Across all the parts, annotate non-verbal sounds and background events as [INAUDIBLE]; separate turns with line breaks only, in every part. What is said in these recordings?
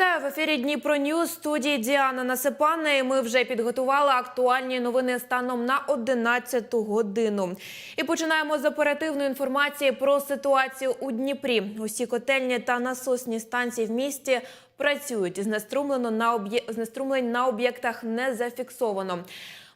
Вітаю в ефірі Дніпро Ньюз. Студії Діана Насипана. І ми вже підготували актуальні новини станом на 11 годину. І починаємо з оперативної інформації про ситуацію у Дніпрі. Усі котельні та насосні станції в місті працюють. Знеструмлено на об'є... знеструмлень на об'єктах не зафіксовано.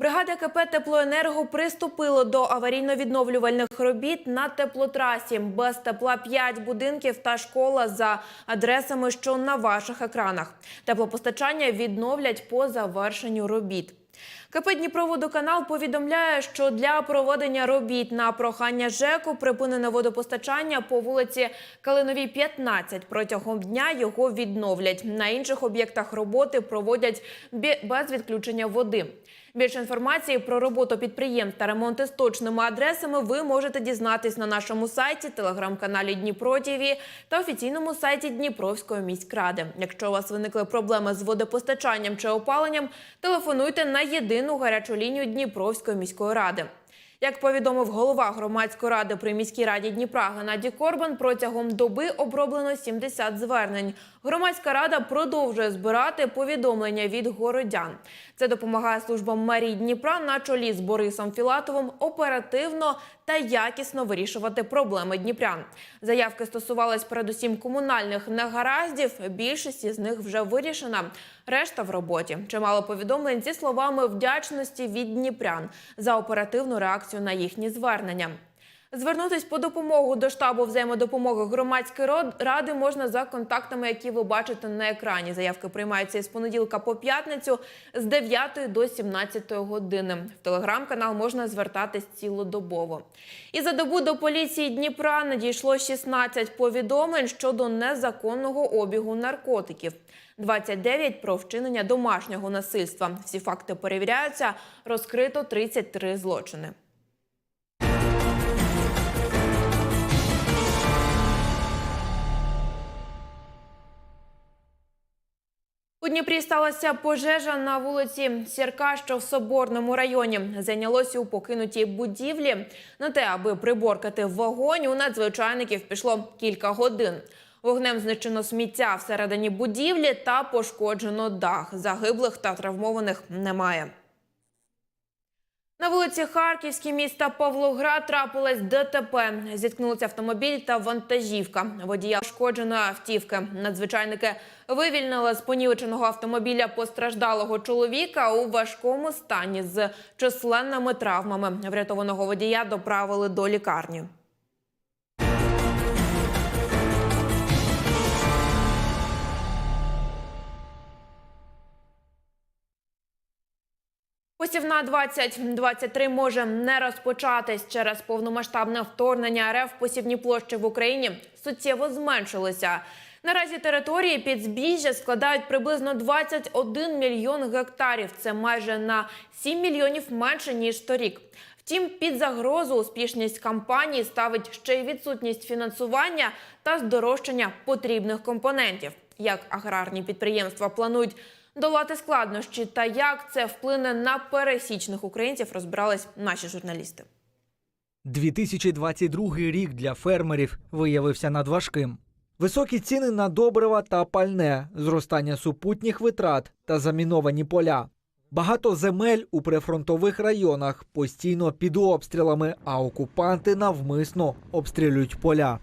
Бригада КП «Теплоенерго» приступила до аварійно-відновлювальних робіт на теплотрасі. Без тепла 5 будинків та школа за адресами, що на ваших екранах. Теплопостачання відновлять по завершенню робіт. КП «Дніпроводоканал» повідомляє, що для проведення робіт на прохання ЖЕКу припинене водопостачання по вулиці Калиновій 15. Протягом дня його відновлять. На інших об'єктах роботи проводять без відключення води. Більше інформації про роботу підприємств та ремонти з точними адресами ви можете дізнатись на нашому сайті, телеграм-каналі Дніпро ТІВІ та офіційному сайті Дніпровської міськради. Якщо у вас виникли проблеми з водопостачанням чи опаленням, телефонуйте на єдину гарячу лінію Дніпровської міської ради. Як повідомив голова громадської ради при міській раді Дніпра Геннадій Корбан, протягом доби оброблено 70 звернень. Громадська рада продовжує збирати повідомлення від городян. Це допомагає службам мерії Дніпра на чолі з Борисом Філатовим оперативно та якісно вирішувати проблеми дніпрян. Заявки стосувались передусім комунальних негараздів. Більшість із них вже вирішена. Решта в роботі. Чимало повідомлень зі словами вдячності від дніпрян за оперативну реакцію на їхні звернення. Звернутись по допомогу до штабу взаємодопомоги громадської ради можна за контактами, які ви бачите на екрані. Заявки приймаються із понеділка по п'ятницю з 9 до 17 години. В телеграм-канал можна звертатись цілодобово. І за добу до поліції Дніпра надійшло 16 повідомлень щодо незаконного обігу наркотиків. 29 про вчинення домашнього насильства. Всі факти перевіряються. Розкрито 33 злочини. У Дніпрі сталася пожежа на вулиці Сірка, що в Соборному районі. Зайнялося у покинутій будівлі. На те, аби приборкати вогонь, у надзвичайників пішло кілька годин. Вогнем знищено сміття всередині будівлі та пошкоджено дах. Загиблих та травмованих немає. На вулиці Харківській міста Павлоград трапилось ДТП. Зіткнулися автомобіль та вантажівка. Водія пошкодженої автівки. Надзвичайники вивільнили з понівеченого автомобіля постраждалого чоловіка у важкому стані з численними травмами. Врятованого водія доправили до лікарні. Посівна 2023 може не розпочатись через повномасштабне вторгнення РФ. Посівні площі в Україні суттєво зменшилися. Наразі території під збіжжя складають приблизно 21 мільйон гектарів. Це майже на 7 мільйонів менше ніж торік. Втім, під загрозу успішність кампанії ставить ще й відсутність фінансування та здорожчання потрібних компонентів. Як аграрні підприємства планують долати складнощі та як це вплине на пересічних українців, розбирались наші журналісти.
2022 рік для фермерів виявився надважким. Високі ціни на добрива та пальне, зростання супутніх витрат та заміновані поля. Багато земель у прифронтових районах постійно під обстрілами, а окупанти навмисно обстрілюють поля.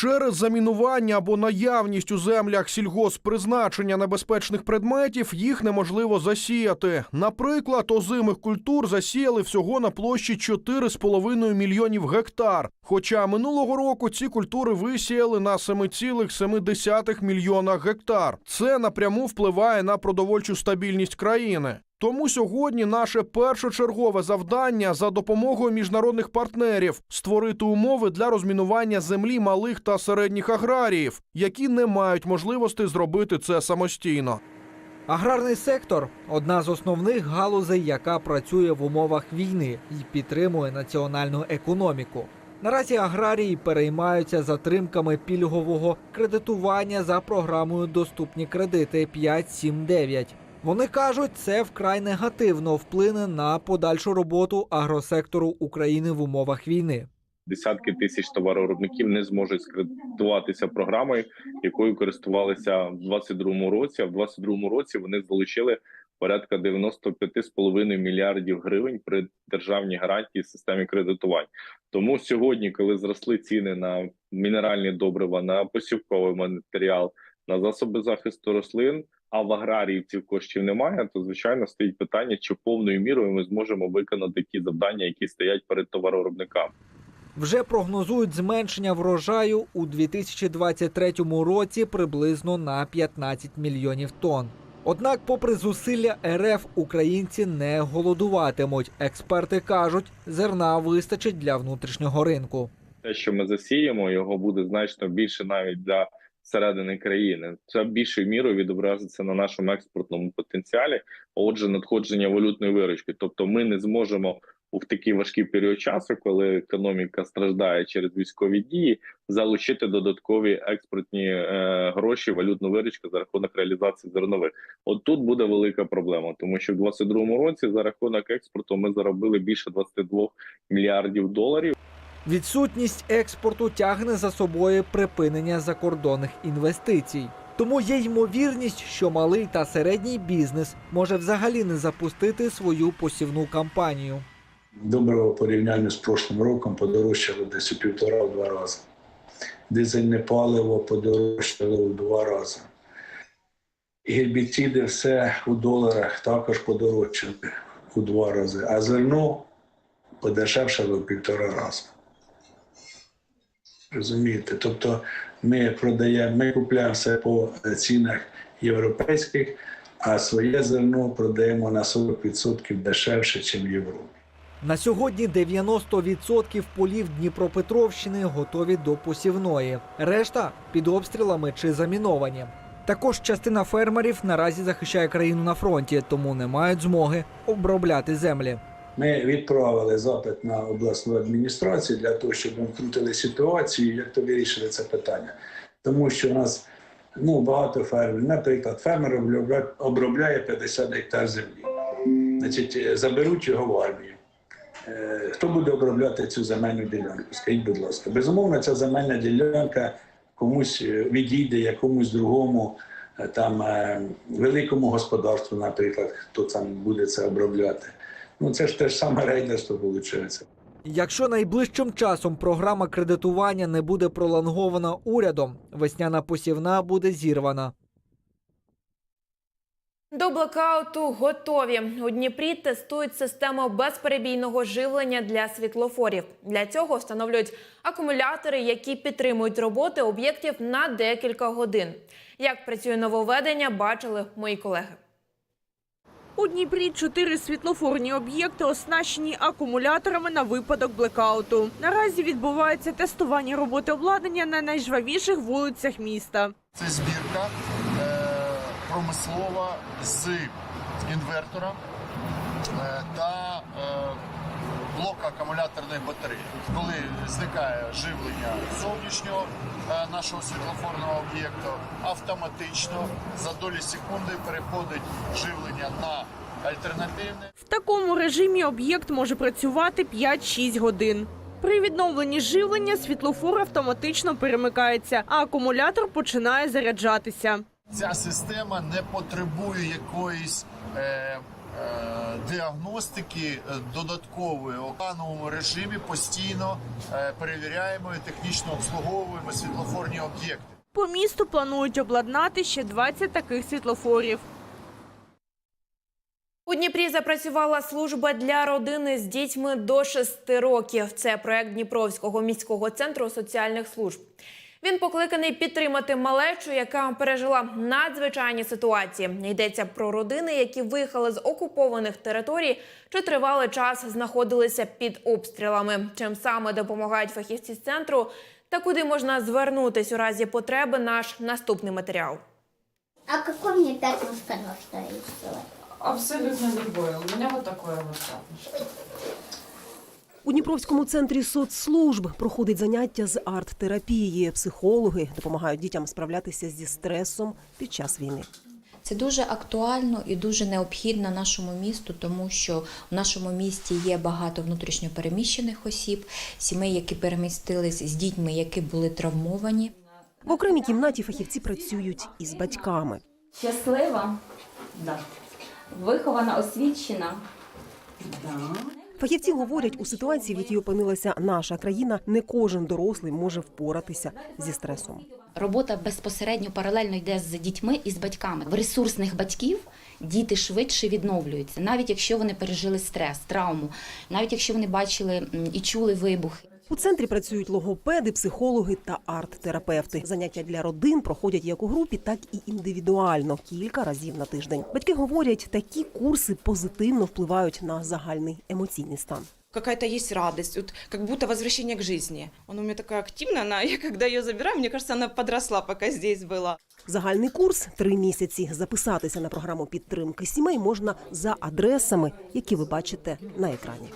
Через замінування або наявність у землях сільгосппризначення небезпечних предметів їх неможливо засіяти. Наприклад, озимих культур засіяли всього на площі 4,5 мільйонів гектар. Хоча минулого року ці культури висіяли на 7,7 мільйона гектар. Це напряму впливає на продовольчу стабільність країни. Тому сьогодні наше першочергове завдання за допомогою міжнародних партнерів створити умови для розмінування землі малих та середніх аграріїв, які не мають можливості зробити це самостійно.
Аграрний сектор одна з основних галузей, яка працює в умовах війни і підтримує національну економіку. Наразі аграрії переймаються затримками пільгового кредитування за програмою Доступні кредити 5.7.9. Вони кажуть, це вкрай негативно вплине на подальшу роботу агросектору України в умовах війни.
десятки тисяч товаровиробників не зможуть скредитуватися програмою, якою користувалися в 2022 році. А в 2022 році вони залучили порядка 95,5 мільярдів гривень при державній гарантії системі кредитувань. Тому сьогодні, коли зросли ціни на мінеральні добрива, на посівковий матеріал, на засоби захисту рослин, а в аграріїв цих коштів немає, то звичайно стоїть питання, чи повною мірою ми зможемо виконати ті завдання, які стоять перед товаровиробниками.
Вже прогнозують зменшення врожаю у 2023 році приблизно на 15 мільйонів тонн. Однак, попри зусилля РФ, українці не голодуватимуть. Експерти кажуть, зерна вистачить для внутрішнього ринку.
те, що ми засіємо, його буде значно більше навіть для середини країни. Це більшою мірою відобразиться на нашому експортному потенціалі. Отже, надходження валютної виручки. Тобто, ми не зможемо у такий важкий період часу, коли економіка страждає через військові дії, залучити додаткові експортні е, гроші, валютну виручку за рахунок реалізації зернових. От тут буде велика проблема, тому що в 2022 році за рахунок експорту ми заробили більше 22 мільярдів доларів.
Відсутність експорту тягне за собою припинення закордонних інвестицій. Тому є ймовірність, що малий та середній бізнес може взагалі не запустити свою посівну кампанію.
Доброго порівняння з прошлим роком подорожчало десь у півтора-два рази. Дизельне паливо подорожчало у два рази. Гербіциди все у доларах також подорожчали у два рази, а зерно подешевшало в півтора рази. Розумієте? Тобто ми продаємо, ми купуємо все по цінах європейських, а своє зерно продаємо на 40% дешевше, ніж в Європі.
На сьогодні 90% полів Дніпропетровщини готові до посівної. Решта під обстрілами чи заміновані. Також частина фермерів наразі захищає країну на фронті, тому не мають змоги обробляти землі.
Ми відправили запит на обласну адміністрацію для того, щоб ми втрутили ситуацію, як то вирішили це питання. Тому що у нас ну, багато фермерів, наприклад, фермер обробляє, обробляє 50 гектар землі. Значить, е, заберуть його в армію. Е, Хто буде обробляти цю земельну ділянку? Скажіть, будь ласка. Безумовно, ця земельна ділянка комусь е, відійде, якомусь другому там великому господарству, наприклад, хто там буде це обробляти. Ну, це ж те ж саме рейдерство виходить.
Якщо найближчим часом програма кредитування не буде пролонгована урядом, весняна посівна буде зірвана.
До блекауту готові. У Дніпрі тестують систему безперебійного живлення для світлофорів. Для цього встановлюють акумулятори, які підтримують роботи об'єктів на декілька годин. Як працює нововведення, бачили мої колеги.
У Дніпрі чотири світлофорні об'єкти оснащені акумуляторами на випадок блекауту. Наразі відбувається тестування роботи обладнання на найжвавіших вулицях міста.
Це збірка е, промислова з інвертора е, та е, блока акумуляторної батареї. Коли зникає живлення зовнішнього е, нашого світлофорного об'єкту, автоматично за долі секунди переходить живлення на альтернативне.
В такому режимі об'єкт може працювати 5-6 годин. При відновленні живлення світлофор автоматично перемикається, а акумулятор починає заряджатися.
Ця система не потребує якоїсь е, е, діагностики е, додаткової. У плановому режимі постійно е, перевіряємо і технічно обслуговуємо світлофорні об'єкти.
По місту планують обладнати ще 20 таких світлофорів.
У Дніпрі запрацювала служба для родини з дітьми до 6 років. Це проект Дніпровського міського центру соціальних служб. Він покликаний підтримати малечу, яка пережила надзвичайні ситуації. Йдеться про родини, які виїхали з окупованих територій чи тривалий час знаходилися під обстрілами. Чим саме допомагають фахівці з центру та куди можна звернутись у разі потреби. Наш наступний матеріал.
А какой мне нужно рисовать?
Абсолютно любое. У меня вот такое вот.
У Дніпровському центрі соцслужб проходить заняття з арт-терапії. Психологи допомагають дітям справлятися зі стресом під час війни.
Це дуже актуально і дуже необхідно нашому місту, тому що в нашому місті є багато внутрішньопереміщених осіб, сімей, які перемістились з дітьми, які були травмовані.
В окремій кімнаті фахівці працюють із батьками.
Щаслива, да. вихована, освічена.
Фахівці говорять, у ситуації, в якій опинилася наша країна, не кожен дорослий може впоратися зі стресом.
Робота безпосередньо паралельно йде з дітьми і з батьками. В ресурсних батьків діти швидше відновлюються, навіть якщо вони пережили стрес, травму, навіть якщо вони бачили і чули вибухи.
У центрі працюють логопеди, психологи та арт-терапевти. Заняття для родин проходять як у групі, так і індивідуально кілька разів на тиждень. Батьки говорять, такі курси позитивно впливають на загальний емоційний стан.
какая-то есть радость, вот как будто возвращение к жизни. Она у меня такая активная, она, [LAUGHS] я когда ее забираю, мне кажется, она подросла, пока здесь была.
Загальний курс три місяці. Записатися на програму підтримки сімей можна за адресами, які ви бачите на екрані.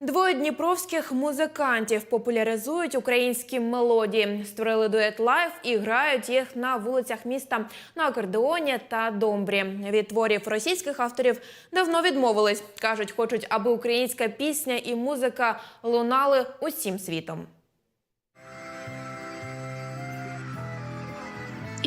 Двоє дніпровських музикантів популяризують українські мелодії. Створили дует лайф і грають їх на вулицях міста на акордеоні та домбрі. Від творів російських авторів давно відмовились. кажуть, хочуть, аби українська пісня і музика лунали усім світом.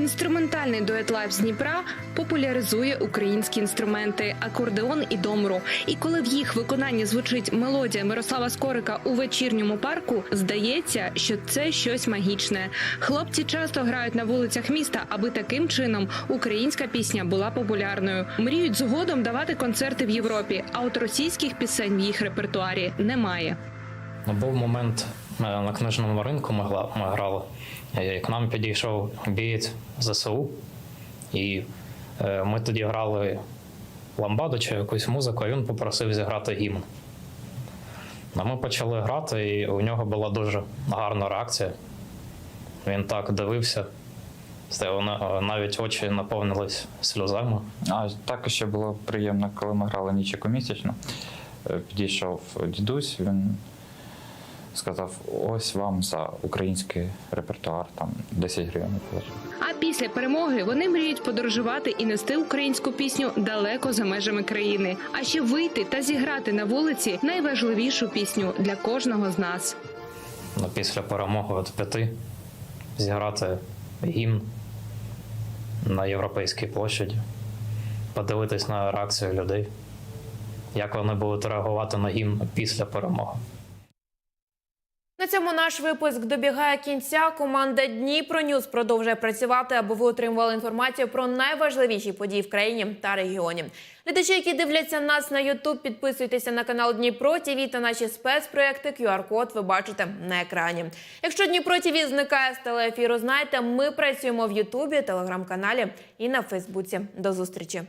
Інструментальний дует лайв з Дніпра популяризує українські інструменти акордеон і домру. І коли в їх виконанні звучить мелодія Мирослава Скорика у вечірньому парку, здається, що це щось магічне. Хлопці часто грають на вулицях міста, аби таким чином українська пісня була популярною. Мріють згодом давати концерти в Європі. А от російських пісень в їх репертуарі немає.
Був момент на книжному ринку ми, грали. Е, К нам підійшов бієць ЗСУ, і е, ми тоді грали ламбаду чи якусь музику, а він попросив зіграти гімн. А ми почали грати, і у нього була дуже гарна реакція. Він так дивився, навіть очі наповнились сльозами.
А також ще було приємно, коли ми грали нічику місячно. Е, Підійшов дідусь, він сказав: ось вам за український репертуар, там 10 гривень положив.
А після перемоги вони мріють подорожувати і нести українську пісню далеко за межами країни, а ще вийти та зіграти на вулиці найважливішу пісню для кожного з нас.
Ну, Після перемоги от п'яти зіграти гімн на Європейській площаді, подивитись на реакцію людей, як вони будуть реагувати на гімн після перемоги.
Цьому наш випуск добігає кінця. Команда Дніпро Ньюз продовжує працювати, аби ви отримували інформацію про найважливіші події в країні та регіоні. Глядачі, які дивляться нас на Ютуб, підписуйтеся на канал Дніпро ТІВІ та наші спецпроекти. QR-код ви бачите на екрані. Якщо Дніпро ТІВІ зникає з телеефіру, знайте, ми працюємо в Ютубі, телеграм-каналі і на Фейсбуці. До зустрічі.